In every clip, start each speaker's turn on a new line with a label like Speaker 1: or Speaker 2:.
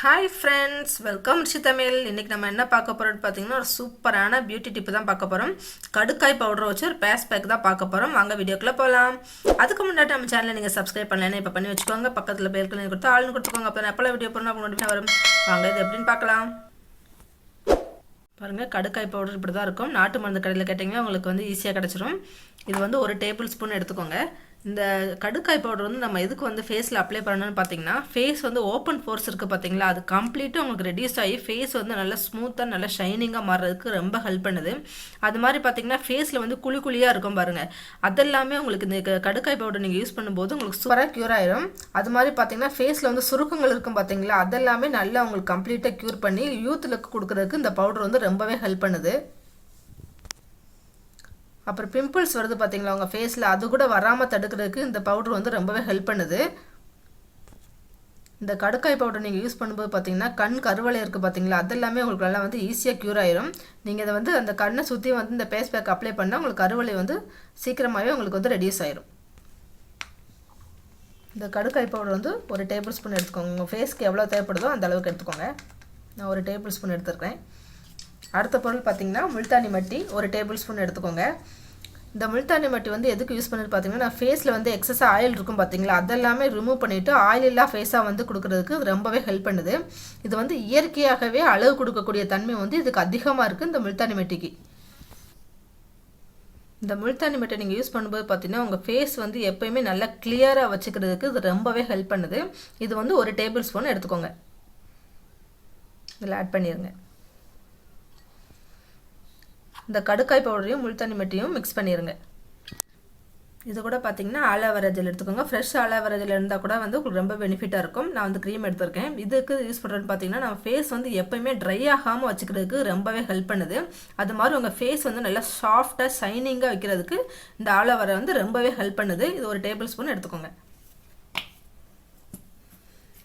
Speaker 1: Hi friends welcome Rishi Tamil இன்றைக்கி நம்ம என்ன பார்க்க போகிறோம்னு பார்த்தீங்கன்னா ஒரு சூப்பரான பியூட்டி டிப்பு தான் பார்க்க போகிறோம் கடுக்காய் பவுடர் வச்சு ஒரு பேஸ் பேக் தான் பார்க்க போகிறோம் வாங்க வீடியோக்குள்ளே போகலாம் அதுக்கு முன்னாடி நம்ம சேனலை நீங்கள் சப்ஸ்கிரைப் பண்ணலன்னா இப்போ பண்ணி வச்சுக்கோங்க. பக்கத்தில் பேருக்கு கொடுத்து ஆள்னு கொடுத்துக்கோங்க. அப்போ எப்போ வீடியோ போடணும் அப்படின்னு வரும். வாங்க இது எப்படின்னு பார்க்கலாம். பாருங்கள் கடுக்காய் பவுடர் இப்படி தான் இருக்கும். நாட்டு மருந்து கடையில் கேட்டிங்கன்னா உங்களுக்கு வந்து ஈஸியாக கிடச்சிரும். இது வந்து ஒரு டேபிள் ஸ்பூன் எடுத்துக்கோங்க. இந்த கடுக்காய் பவுடர் வந்து நம்ம எதுக்கு வந்து ஃபேஸில் அப்ளை பண்ணணும்னு பார்த்தீங்கன்னா ஃபேஸ் வந்து ஓப்பன் ஃபோர்ஸ் இருக்குது பார்த்தீங்களா அது கம்ப்ளீட்டாக உங்களுக்கு ரெடியூஸ் ஆகி ஃபேஸ் வந்து நல்லா ஸ்மூத்தாக நல்லா ஷைனிங்காக மாறுறதுக்கு ரொம்ப ஹெல்ப் பண்ணுது. அது மாதிரி பார்த்தீங்கன்னா ஃபேஸில் வந்து குழி குழியாக இருக்கும் பாருங்கள் அதெல்லாமே உங்களுக்கு இந்த கடுக்காய் பவுடர் நீங்கள் யூஸ் பண்ணும்போது உங்களுக்கு சூப்பராக க்யூர் ஆயிரும். அது மாதிரி பார்த்தீங்கன்னா ஃபேஸில் வந்து சுருக்கங்கள் இருக்கும் பார்த்தீங்களா அதெல்லாமே நல்லா உங்களுக்கு கம்ப்ளீட்டாக க்யூர் பண்ணி யூத் லுக் கொடுக்குறதுக்கு இந்த பவுடர் வந்து ரொம்பவே ஹெல்ப் பண்ணுது. அப்புறம் பிம்பிள்ஸ் வருது பார்த்தீங்களா உங்கள் ஃபேஸில் அது கூட வராமல் தடுக்கிறதுக்கு இந்த பவுடர் வந்து ரொம்பவே ஹெல்ப் பண்ணுது. இந்த கடுக்காய் பவுடர் நீங்கள் யூஸ் பண்ணும்போது பார்த்தீங்கன்னா கண் கருவலை இருக்குது பார்த்தீங்களா அதெல்லாமே உங்களுக்கு நல்லா வந்து ஈஸியாக க்யூர் ஆயிரும். நீங்கள் இதை வந்து அந்த கண்ணை சுற்றி வந்து இந்த பேஸ் பேக் அப்ளை பண்ணால் உங்களுக்கு கருவலை வந்து சீக்கிரமாகவே உங்களுக்கு வந்து ரெடியூஸ் ஆயிரும். இந்த கடுக்காய் பவுடர் வந்து ஒரு டேபிள் ஸ்பூன் எடுத்துக்கோங்க. உங்கள் ஃபேஸ்க்கு எவ்வளோ தேவைப்படுதோ அந்த அளவுக்கு எடுத்துக்கோங்க. நான் ஒரு டேபிள் ஸ்பூன் எடுத்துருக்கேன். அடுத்த பொருள் பார்த்திங்கன்னா முல்தானி மட்டி. ஒரு டேபிள் ஸ்பூன் எடுத்துக்கோங்க. இந்த முல்தானி மட்டி வந்து எதுக்கு யூஸ் பண்ணி பார்த்தீங்கன்னா நான் ஃபேஸில் வந்து எக்ஸஸாக ஆயில் இருக்கும் பார்த்தீங்களா? அதெல்லாமே ரிமூவ் பண்ணிவிட்டு ஆயில் இல்லா ஃபேஸாக வந்து கொடுக்குறதுக்கு ரொம்பவே ஹெல்ப் பண்ணுது. இது வந்து இயற்கையாகவே அளவு கொடுக்கக்கூடிய தன்மை வந்து இதுக்கு அதிகமாக இருக்குது இந்த முல்தானி மட்டிக்கு. இந்த முல்தானி மட்டை நீங்கள் யூஸ் பண்ணும்போது பார்த்தீங்கன்னா உங்கள் ஃபேஸ் வந்து எப்போயுமே நல்லா கிளியராக வச்சுக்கிறதுக்கு இது ரொம்பவே ஹெல்ப் பண்ணுது. இது வந்து ஒரு டேபிள் ஸ்பூன் எடுத்துக்கோங்க. இதில் ஆட் பண்ணிடுங்க இந்த கடுக்காய் பவுடரையும் முள்தண்ணி மட்டியும் மிக்ஸ் பண்ணிடுங்க இது கூட பார்த்தீங்கன்னா ஆலோவேரா ஜெல் எடுத்துக்கோங்க. ஃப்ரெஷ் ஆலோவேரா ஜெல் இருந்தால் கூட வந்து உங்களுக்கு ரொம்ப பெனிஃபிட்டாக இருக்கும். நான் வந்து க்ரீம் எடுத்திருக்கேன். இதுக்கு யூஸ் பண்ணுறேன்னு பார்த்தீங்கன்னா நம்ம ஃபேஸ் வந்து எப்போயுமே ட்ரை ஆகாமல் வச்சுக்கிறதுக்கு ரொம்பவே ஹெல்ப் பண்ணுது. அது மாதிரி உங்கள் ஃபேஸ் வந்து நல்லா சாஃப்டாக ஷைனிங்காக வைக்கிறதுக்கு இந்த ஆலோவேரா வந்து ரொம்பவே ஹெல்ப் பண்ணுது. இது ஒரு டேபிள் ஸ்பூன் எடுத்துக்கோங்க.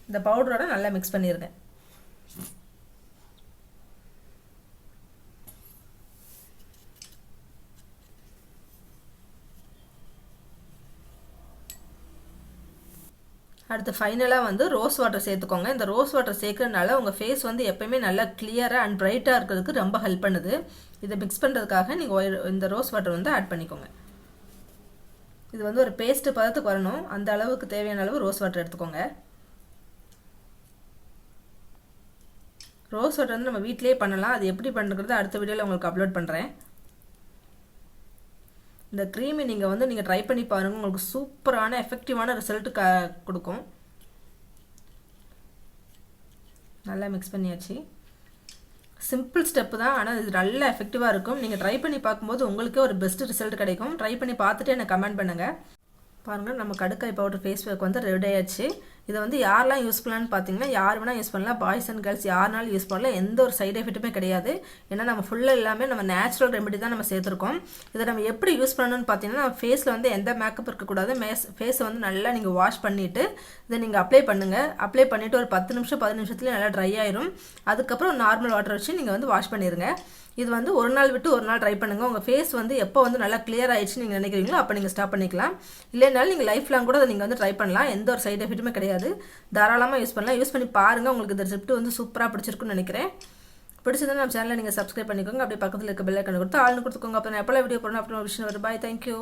Speaker 1: இந்த பவுடரோட நல்லா மிக்ஸ் பண்ணியிருக்கேன் அடுத்து ஃபைனலாக வந்து ரோஸ் வாட்டர் சேர்த்துக்கோங்க. இந்த ரோஸ் வாட்டர் சேர்க்கறதுனால உங்கள் ஃபேஸ் வந்து எப்போயுமே நல்லா கிளியராக அண்ட் பிரைட்டாக இருக்கிறதுக்கு ரொம்ப ஹெல்ப் பண்ணுது. இதை மிக்ஸ் பண்ணுறதுக்காக நீங்கள் இந்த ரோஸ் வாட்டர் வந்து ஆட் பண்ணிக்கோங்க. இது வந்து ஒரு பேஸ்ட்டு பதத்துக்கு வரணும். அந்த அளவுக்கு தேவையான அளவு ரோஸ் வாட்டர் எடுத்துக்கோங்க. ரோஸ் வாட்டர் வந்து நம்ம வீட்டிலேயே பண்ணலாம். அது எப்படி பண்ணுறது அடுத்த வீடியோவில் உங்களுக்கு அப்லோட் பண்ணுறேன் இந்த க்ரீமை நீங்கள் வந்து நீங்கள் ட்ரை பண்ணி பாருங்கள் உங்களுக்கு சூப்பரான எஃபெக்டிவான ரிசல்ட் க கொடுக்கும். நல்லா மிக்ஸ் பண்ணியாச்சு. சிம்பிள் ஸ்டெப்பு தான் ஆனால் இது நல்லா எஃபெக்டிவாக இருக்கும். நீங்கள் ட்ரை பண்ணி பார்க்கும்போது உங்களுக்கே ஒரு பெஸ்ட் ரிசல்ட் கிடைக்கும். ட்ரை பண்ணி பார்த்துட்டு எனக்கு கமெண்ட் பண்ணுங்கள் பாருங்கள் நம்ம கடுக்காய் பவுடர் ஃபேஸ் பேக் வந்து ரெடி ஆயாச்சு இதை வந்து யாரெல்லாம் யூஸ் பண்ணலான்னு பார்த்தீங்கன்னா யார் வேணால் யூஸ் பண்ணலாம். பாய்ஸ் அண்ட் கேர்ள்ஸ் யாருனாலும் யூஸ் பண்ணலாம். எந்த ஒரு சைட் எஃபெக்ட்டுமே கிடையாது. ஏன்னா நம்ம ஃபுல்லாக எல்லாமே நம்ம நேச்சுரல் ரெமெடி தான் நம்ம சேர்த்துருக்கோம். இதை நம்ம எப்படி யூஸ் பண்ணணும்னு பார்த்தீங்கன்னா நம்ம ஃபேஸில் வந்து எந்த மேக்கப் இருக்கக்கூடாது. மேஸ் ஃபேஸை வந்து நல்லா நீங்கள் வாஷ் பண்ணிவிட்டு இதை நீங்கள் அப்ளை பண்ணுங்கள் அப்ளை பண்ணிவிட்டு ஒரு பத்து நிமிஷம் பதினஞ்சு நிமிஷத்துலேயே நல்லா ட்ரை ஆயிரும். அதுக்கப்புறம் நார்மல் வாட்டர் வச்சு நீங்கள் வந்து வாஷ் பண்ணிடுங்க இது வந்து ஒரு நாள் விட்டு ஒரு நாள் ட்ரை பண்ணுங்கள் உங்கள் ஃபேஸ் வந்து எப்போ வந்து நல்லா கிளியர் ஆயிடுச்சுன்னு நீங்கள் நினைக்கிறீங்களோ அப்போ நீங்கள் ஸ்டாப் பண்ணிக்கலாம். இல்லைனாலும் நீங்கள் லைஃப் லாங் கூட அதை நீங்கள் வந்து ட்ரை பண்ணலாம். எந்த ஒரு சைட் எஃபெக்ட்டுமே கிடையாது. தாராளமாக யூஸ் பண்ணலாம். யூஸ் பண்ணி பாருங்கள் உங்களுக்கு இந்த ரிசல்ட் வந்து சூப்பராக பிடிச்சிருக்குன்னு நினைக்கிறேன். பிடிச்சதுன்னு நம்ம சேனலை நீங்கள் சப்ஸ்கிரைப் பண்ணிக்கோங்க. அப்படியே பக்கத்தில் இருக்க பெல் கொடுத்து ஆள்னு கொடுத்துக்கோங்க. அப்புறம் எப்போ வீடியோ போடணும். அப்படின்னு ஒரு விஷயம் வரும் பாய் தேங்க்யூ